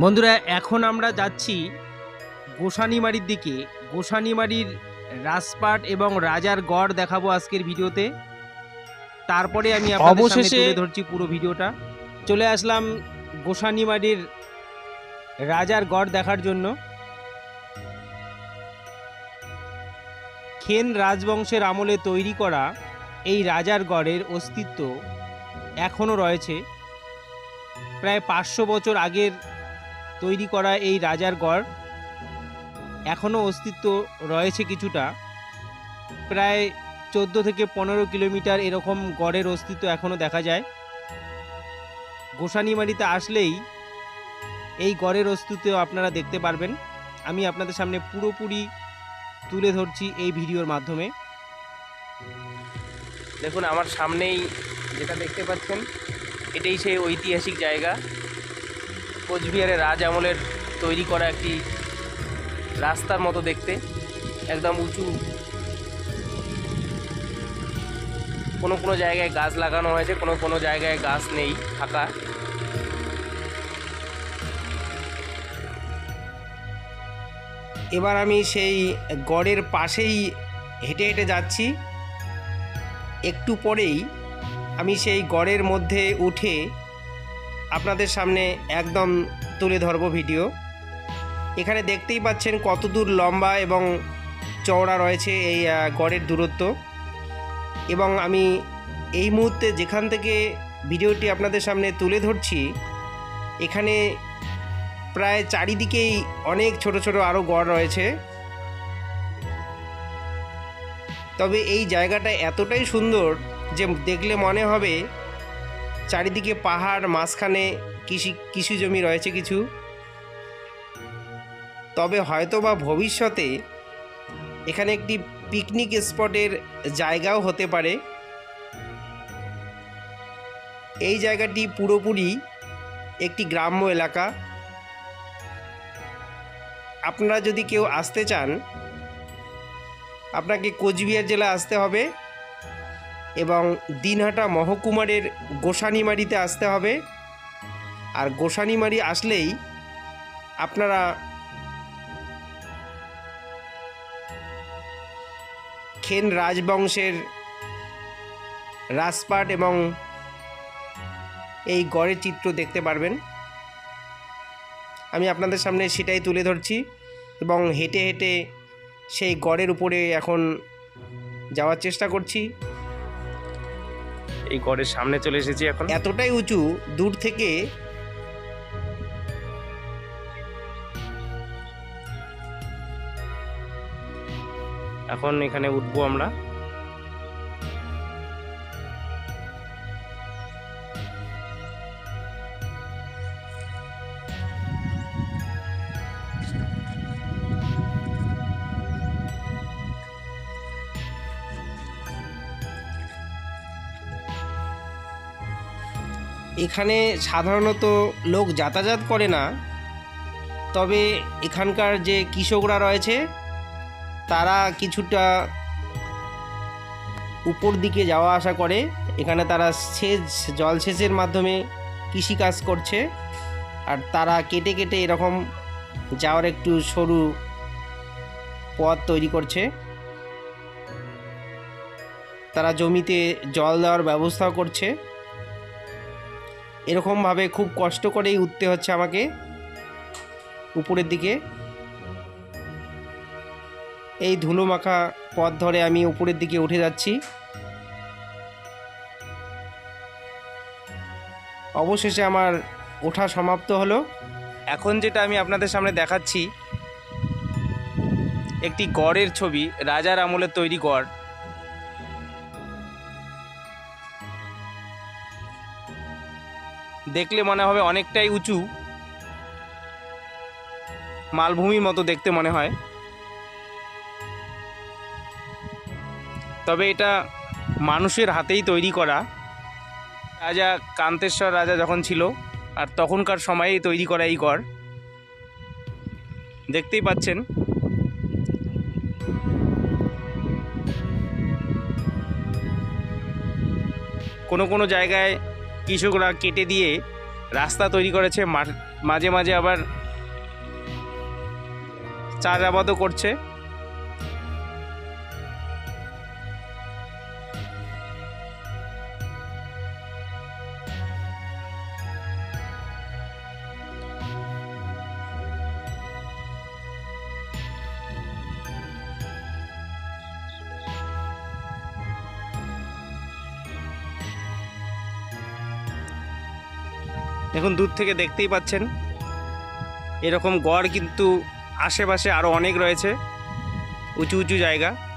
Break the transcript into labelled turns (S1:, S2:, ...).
S1: বন্ধুরা এখন আমরা যাচ্ছি গোসানিমারির দিকে। গোসানিমারির রাজপাট এবং রাজার গড় দেখাবো আজকের ভিডিওতে। তারপরে আমি
S2: অবশেষে-
S1: ধরছি পুরো ভিডিওটা। চলে আসলাম গোসানিমারির রাজার গড় দেখার জন্য। খেন রাজবংশের আমলে তৈরি করা এই রাজার গড়ের অস্তিত্ব এখনও রয়েছে। প্রায় পাঁচশো বছর আগের তৈরি করা এই রাজার গড় এখনও অস্তিত্ব রয়েছে কিছুটা। প্রায় চোদ্দ থেকে পনেরো কিলোমিটার এরকম গড়ের অস্তিত্ব এখনও দেখা যায়। গোসানিমারিতে আসলেই এই গড়ের অস্তিত্ব আপনারা দেখতে পারবেন। আমি আপনাদের সামনে পুরোপুরি তুলে ধরছি এই ভিডিওর মাধ্যমে। দেখুন, আমার সামনেই যেটা দেখতে পাচ্ছেন, এটাই সেই ঐতিহাসিক জায়গা। কোচবিহারের রাজ আমলের তৈরি করা একটি রাস্তার মতো দেখতে, একদম উঁচু। কোনো কোনো জায়গায় গাছ লাগানো হয়েছে, কোনো কোনো জায়গায় গাছ নেই, ফাঁকা। এবার আমি সেই গড়ের পাশেই হেঁটে হেঁটে যাচ্ছি। একটু পরেই আমি সেই গড়ের মধ্যে উঠে আপনাদের সামনে একদম তুলে ধরবো ভিডিও। এখানে দেখতেই পাচ্ছেন কত দূর লম্বা এবং চওড়া রয়েছে এই গড়ের দূরত্ব। এবং আমি এই মুহূর্তে যেখান থেকে ভিডিওটি আপনাদের সামনে তুলে ধরছি, এখানে প্রায় চারিদিকেই অনেক ছোট ছোট আরও গড় রয়েছে। তবে এই জায়গাটা এতটাই সুন্দর যে দেখলে মনে হবে চারিদিকে পাহাড়, মাঝখানে কৃষি কৃষি জমি রয়েছে কিছু। তবে হয়তো বা ভবিষ্যতে এখানে একটি পিকনিক স্পটের জায়গাও হতে পারে। এই জায়গাটি পুরোপুরি একটি গ্রাম্য এলাকা। আপনারা যদি কেউ আসতে চান, আপনাকে কোচবিহার জেলা আসতে হবে। এবং দিনহাটা মহকুমারের গোসানিমারিতে আসতে হবে। আর গোসানিমারি আসলেই আপনারা খেন রাজবংশের রাজপাট এবং এই গড়ের চিত্র দেখতে পারবেন। আমি আপনাদের সামনে সেটাই তুলে ধরছি এবং হেঁটে হেঁটে সেই গড়ের উপরে এখন যাওয়ার চেষ্টা করছি।
S2: এই গড়ের সামনে চলে এসেছি এখন।
S1: এতটাই উঁচু দূর থেকে
S2: এখন এখানে উঠবো আমরা।
S1: এখানে সাধারণত লোক যাতায়াত করে না, তবে এখানকার যে কৃষকরা রয়েছে, তারা কিছুটা উপর দিকে যাওয়া আসা করে। এখানে তারা সেচ জলসেচের মাধ্যমে কৃষিকাজ করছে, আর তারা কেটে কেটে এরকম যাওয়ার একটু সরু পথ তৈরি করছে। তারা জমিতে জল দেওয়ার ব্যবস্থাও করছে। এরকমভাবে খুব কষ্ট করেই উঠতে হচ্ছে আমাকে উপরের দিকে। এই ধুলো মাখা পথ ধরে আমি উপরের দিকে উঠে যাচ্ছি। অবশেষে আমার ওঠা সমাপ্ত হলো।
S2: এখন যেটা আমি আপনাদের সামনে দেখাচ্ছি, একটি গড়ের ছবি, রাজার আমলের তৈরি গড়। দেখলে মনে হবে অনেকটাই উঁচু। মালভূমির মতো দেখতে মনে হয়। তবে এটা মানুষের হাতেই তৈরি করা। রাজা কান্তেশ্বর রাজা যখন ছিল, আর তখনকার সময়েই তৈরি করা এই গড়। দেখতেই পাচ্ছেন। কোনো কোনো জায়গায় কৃষকরা কেটে দিয়ে
S1: রাস্তা তৈরি করেছে মাঝে মাঝে আবার চাষাবাদও করছে। এখন দূর থেকে দেখতেই পাচ্ছেন। এরকম গড় কিন্তু আশেপাশে আরও অনেক রয়েছে। উঁচু উঁচু জায়গা।